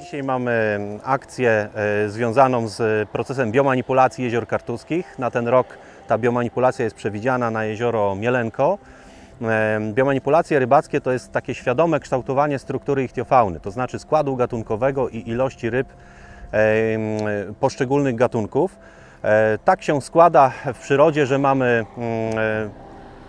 Dzisiaj mamy akcję e, związaną z procesem biomanipulacji jezior kartuskich. Na ten rok ta biomanipulacja jest przewidziana na jezioro Mielenko. E, Biomanipulacje rybackie to jest takie świadome kształtowanie struktury ichtiofauny, to znaczy składu gatunkowego i ilości ryb e, poszczególnych gatunków. E, Tak się składa w przyrodzie, że mamy mm, e,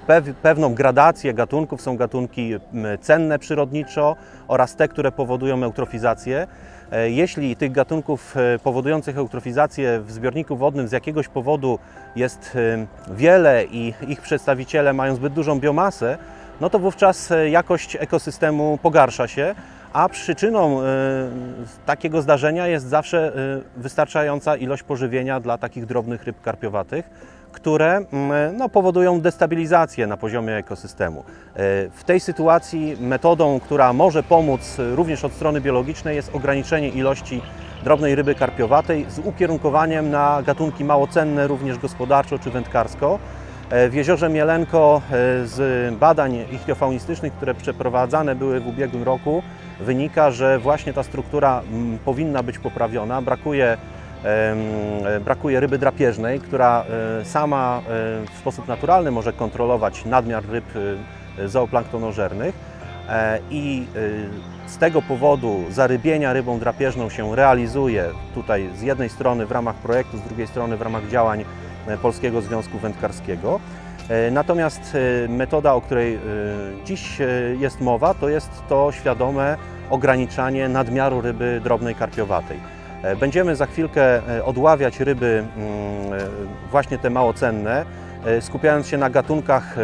pew- pewną gradację gatunków. Są gatunki m, cenne przyrodniczo oraz te, które powodują eutrofizację. E, Jeśli tych gatunków powodujących eutrofizację w zbiorniku wodnym z jakiegoś powodu jest wiele i ich przedstawiciele mają zbyt dużą biomasę, no to wówczas jakość ekosystemu pogarsza się, a przyczyną e, takiego zdarzenia jest zawsze e, wystarczająca ilość pożywienia dla takich drobnych ryb karpiowatych, które mm, no, powodują destabilizację na poziomie ekosystemu. E, W tej sytuacji metodą, która może pomóc e, również od strony biologicznej jest ograniczenie ilości drobnej ryby karpiowatej z ukierunkowaniem na gatunki mało cenne również gospodarczo czy wędkarsko. E, W jeziorze Mielenko e, z badań ichtiofaunistycznych, które przeprowadzane były w ubiegłym roku, wynika, że właśnie ta struktura powinna być poprawiona. Brakuje, e, brakuje ryby drapieżnej, która sama w sposób naturalny może kontrolować nadmiar ryb zooplanktanożernych E, i z tego powodu zarybienia rybą drapieżną się realizuje tutaj z jednej strony w ramach projektu, z drugiej strony w ramach działań Polskiego Związku Wędkarskiego. E, Natomiast e, metoda, o której e, dziś e, jest mowa, to jest to świadome ograniczanie nadmiaru ryby drobnej karpiowatej. E, Będziemy za chwilkę e, odławiać ryby, mm, e, właśnie te mało cenne, e, skupiając się na gatunkach, e,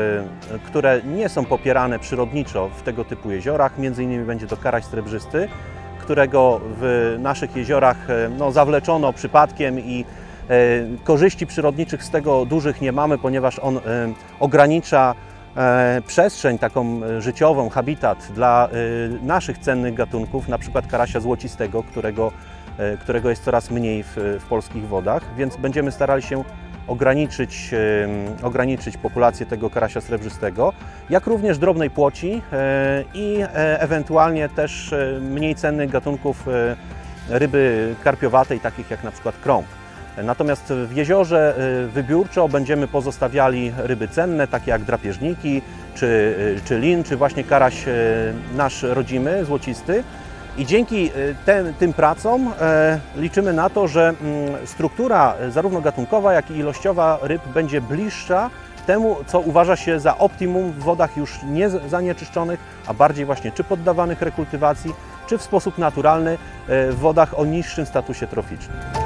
które nie są popierane przyrodniczo w tego typu jeziorach. Między innymi będzie to karaś srebrzysty, którego w naszych jeziorach e, no, zawleczono przypadkiem i e, korzyści przyrodniczych z tego dużych nie mamy, ponieważ on e, ogranicza e, przestrzeń taką e, życiową, habitat dla e, naszych cennych gatunków, na przykład karasia złocistego, którego, e, którego jest coraz mniej w, w polskich wodach, więc będziemy starali się ograniczyć, e, ograniczyć populację tego karasia srebrzystego, jak również drobnej płoci e, i e, ewentualnie też e, mniej cennych gatunków e, ryby karpiowatej, takich jak na przykład krąg. Natomiast w jeziorze y, wybiórczo będziemy pozostawiali ryby cenne, takie jak drapieżniki, czy, y, czy lin, czy właśnie karaś y, nasz rodzimy, złocisty. I dzięki tym pracom liczymy na to, że mm, struktura zarówno gatunkowa, jak i ilościowa ryb będzie bliższa temu, co uważa się za optimum w wodach już nie zanieczyszczonych, a bardziej właśnie czy poddawanych rekultywacji, czy w sposób naturalny w wodach o niższym statusie troficznym.